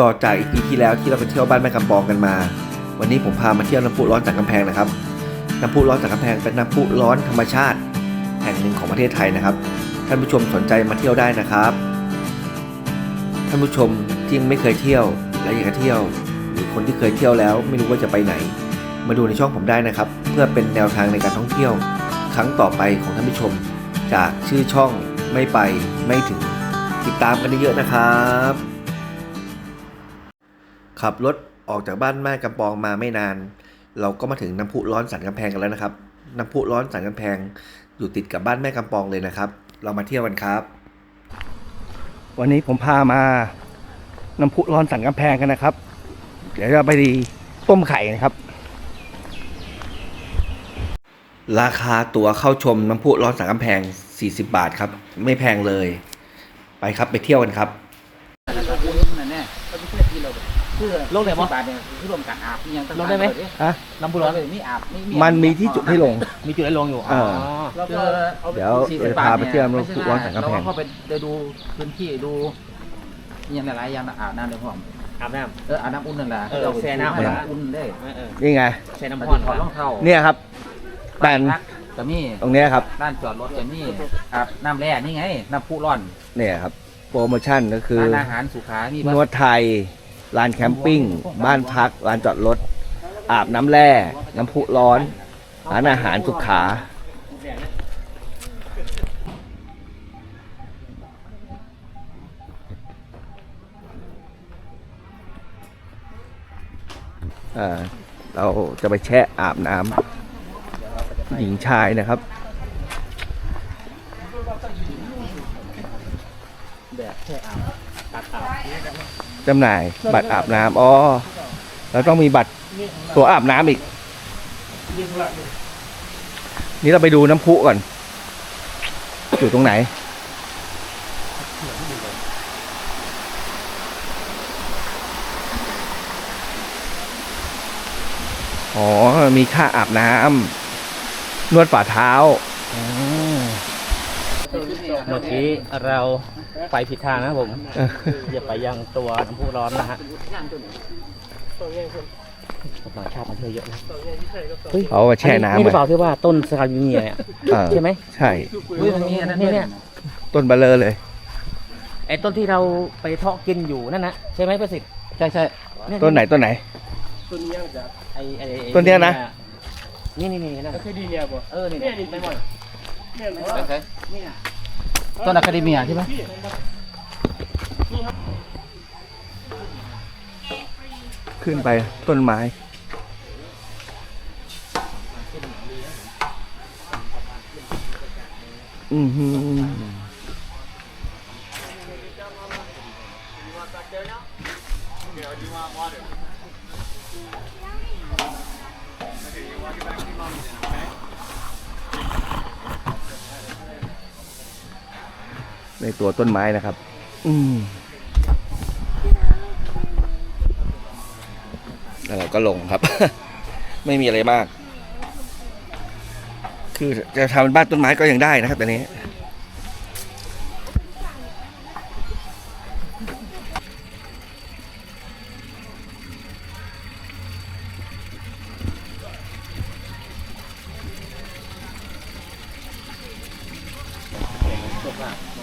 ต่อจากอีพีที่แล้วที่เราไปเที่ยวบ้านแม่กำปองกันมา วันนี้ผมพามาเที่ยวน้ำพุร้อนจากกำแพงนะครับ น้ำพุร้อนจากกำแพงเป็นน้ำพุร้อนธรรมชาติ แห่งหนึ่งของประเทศไทยนะครับ ท่านผู้ชมสนใจมาเที่ยวได้นะครับ ท่านผู้ชมที่ยังไม่เคยเที่ยวและอยากจะเที่ยว หรือคนที่เคยเที่ยวแล้วไม่รู้ว่าจะไปไหน มาดูในช่องผมได้นะครับ เพื่อเป็นแนวทางในการท่องเที่ยว ครั้งต่อไปของท่านผู้ชม จากชื่อช่องไม่ไปไม่ถึง ติดตามกันเยอะๆนะครับ ขับรถออกจากบ้านแม่กำปองมาไม่นาน เราก็มาถึงน้ำพุร้อนสันกำแพงกันแล้วนะครับ น้ำพุร้อนสันกำแพงอยู่ติดกับบ้านแม่กำปองเลยนะครับ เรามาเที่ยวกันครับ วันนี้ผมพามาน้ำพุร้อนสันกำแพงกันนะครับ เดี๋ยวเราไปดีต้มไข่นะครับ ราคาตั๋วเข้าชมน้ำพุร้อนสันกำแพง 40 บาทครับ ไม่แพงเลย ไปครับไปเที่ยวกันครับ นั่นแน่ก็ไม่ใช่ที่เรา คือลงไหนวะบาทเนี่ยคือรวมกันอาบนี่ยังต่างๆลงได้ไหมเยฮะ น้ำพุร้ร้ออนนเลยมีอาบไม่มีมันมีที่จุดให้ลง มีจุดให้ลงอยู่เออแล้วคืก็อเดี๋ยวสี่เราสิบจะบาทพาไปเที่ยวนี่น้ำพุร้อนสันกำแพง เราเข้าไปได้ดูพื้นที่ดูอยังหลายๆอย่างอาบน้ำเดี๋ยวพร้อมอาบน้ เอออาบน้ำอุ่นนั่นแหละเออแช่น้ำให้น้ำอุ่นได้ำเออนี่ไงใช้น้ำน้ำร้อนถอดรองเท้าเนี่ยครับแบนพักจะมี ตรงเนี้ยครับด้านจอดรถจะมีอาบน้ำแร่นี่ไง น้ำพุร้อนเนี่ยครับ โปรโมชั่นก็คือร้านอาหารสุขามีนวดไทย ร้านแคมปิ้ง บ้านพักร้านจอดรถ อาบน้ำแร่ น้ำพุร้อนร้านอาหารสุขาอ่าเราจะไปแช่อาบน้ำหญิงชายนะครับแบบแช่อาบตัดอาบ จำหน่าย บัตรอาบน้ำอ๋อแล้วต้องมีบัตรตัวอาบน้ำอีก นี่เราไปดูน้ำพุก่อน อยู่ตรงไหน อ๋อ มีค่าอาบน้ำนวดฝ่าเท้า เมื่อกี้เราไปผิดทางนะครับผมอย่าไปยังตัวน้ำพุร้อนนะฮะต่างชาติมาเที่ยวเยอะนะเฮ้ยเอามาแช่น้ำนี่หรือเปไว้ล่าที่ว่าต้นสกายูเนียเนี่ยเออใช่ไหมใช่อุ้ยมันมีอันนั้นเนี่ด้วยยเนี่ยต้นเบลเลอร์เลยไอ้ต้นที่เราไปเทาะกินอยู่นั่นนะใช่ไหมประสิทธิ์ใช่ใช่เยต้นไหนต้นไหนไอ้ไอ้ไอ้ต้นเนี้ยนะนี่นี่นี่นั่นเคยดีเนี่ยบ่เออนี่เนี่ยไม่บ่อยใช่ใช่ ต้นอะคาเดเมียใช่ไหมขึ้นไปต้นไม้ อือ ในตัวต้นไม้นะครับ อืมแล้วเราก็ลงครับ ไม่มีอะไรมาก คือจะทำเป็นบ้านต้นไม้ก็ยังได้นะครับตอนนี้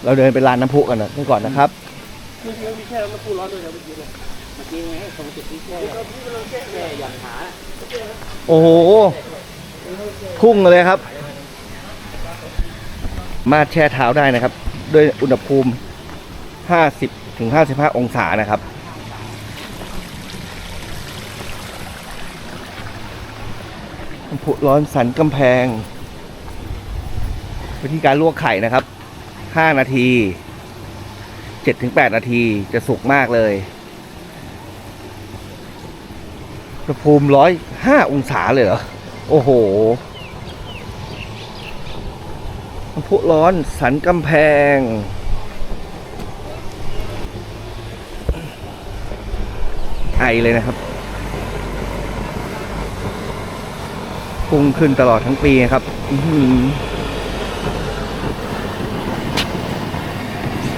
เราเดินไปลานน้ำพุกันนะก่อนนะครับโอ้โห พุ่งเลยครับ มาแช่เท้าได้นะครับ ด้วยอุณหภูมิ 50ถึง55 องศานะครับน้ำพุร้อนสันกำแพง วิธีการลวกไข่นะครับ 5 นาที 7-8 นาทีจะสุกมากเลยอุณหภูมิร้อยห้าองศาเลยเหรอ โอ้โหน้ำพุร้อนสันกำแพง ไอเลยนะครับพุ่งขึ้นตลอดทั้งปีครับ อือหือ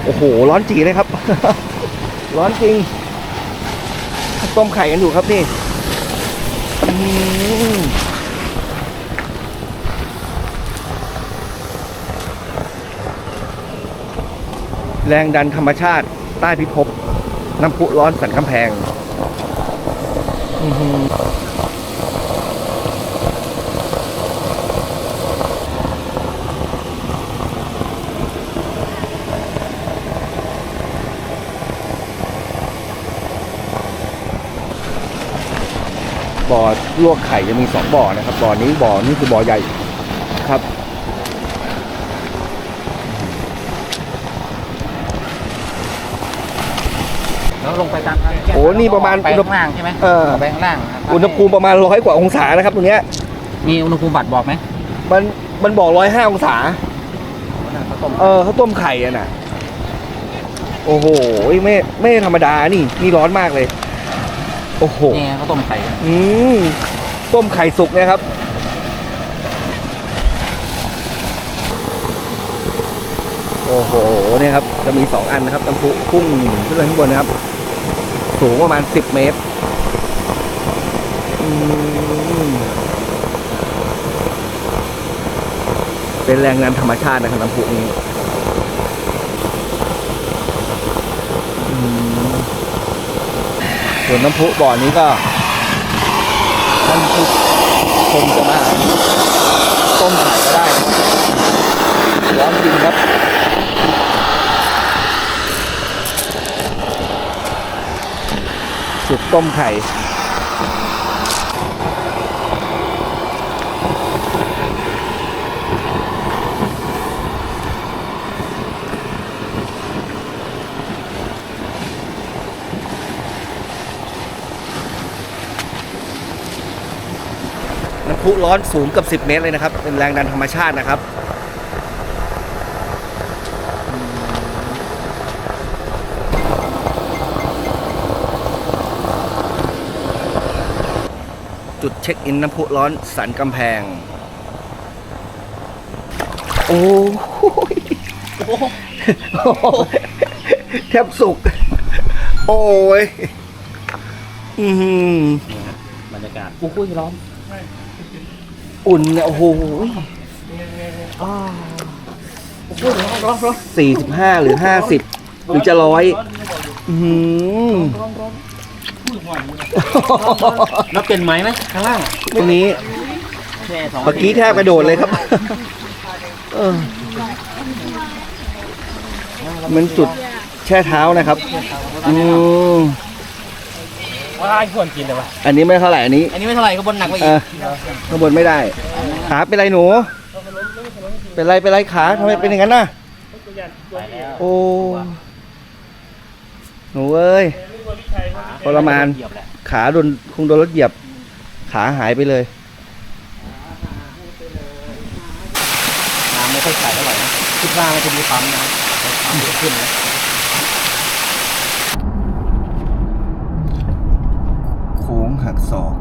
โอ้โห ร้อนจีเลยครับ ร้อนจริง ต้มไข่กันอยู่ครับนี่แรงดันธรรมชาติ ใต้พิภพน้ำพุร้อนสันกำแพง บ่อลวกไข่จะมีสองบ่อนะครับ บ่อนี้บ่อนี้คือบ่อใหญ่ครับแล้วลงไปตามทางแก้โอ้นี่ประมาณไปข้างล่างใช่ไหมเออ ไปข้างล่างครับอุณหภูมิประมาณร้อยกว่าองศานะครับตรงเนี้ยมีอุณหภูมิบัตรบอกไหมมันมันบอกร้อยห้าองศา ข้าวต้มเออเขาวต้มไข่อะน่ะ โอ้โหไม่ไม่ธรรมดานี่นี่ร้อนมากเลย โอ้โหนี่ไงข้าวต้มไข่อืมต้มไข่สุกเนะครับโอ้โหเนี่ยครับจะมีสองอันนะครับน้ำพุพุ่งขึ้นไปข้างบนนะครับ สูงประมาณสิบเมตรอืมเป็นแรงงานธรรมชาตินะครับน้ำพุนี้อืม ส่วนน้ำพุบ่อนี้ก็ท่านผู้ชมจะมาต้มไข่ก็ได้ร้อนจริงครับสุดต้มไข่ น้ำพุร้อนสูงเกับ10 เมตรเลยนะครับ เป็นแรงดันธรรมชาตินะครับ จุดเช็คอินน้ำพุร้อนสันกำแพง โอ้ยแทบสุก โอ้ย อือหือบรรยากาศอู้หูร้อน อุ่นเนี่ยโอ้โหสี่สิบห้าหรือห้าสิบหรือจะร้อยอืมแล้วเป็นไหมไหมข้างล่างตรงนี้แช่สองเมื่อกี้แทบกระโดดเลยครับเออมันจุดแช่เท้านะครับอืม ว้ายควรกินเลยวะอันนี้ไม่เท่าไหร่อันนี้อันนี้ไม่เท่าไหร่ก็บนหนักไปเออีกอข้างบนไม่ได้ ขาเป็นไรหนู เป็นไรเป็นไรขาทำไมเป็นอย่างนั้นน่ะ ไปแล้วโอ้ หนูเอ้ย ทรมาน เหยียบแหละขาโดนคงโดนรถเหยียบ ขาหายไปเลย น้ำไม่ค่อยใสเท่าไหร่นะคิดว่ามันจะมีปั๊มนะปั๊มจะขึ้นนะ ค้งหักศอก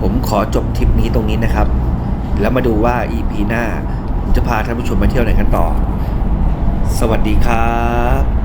ผมขอจบทริปนี้ตรงนี้นะครับ แล้วมาดูว่า EP หน้า ผมจะพาท่านผู้ชมมาเที่ยวไหนกันต่อ สวัสดีครับ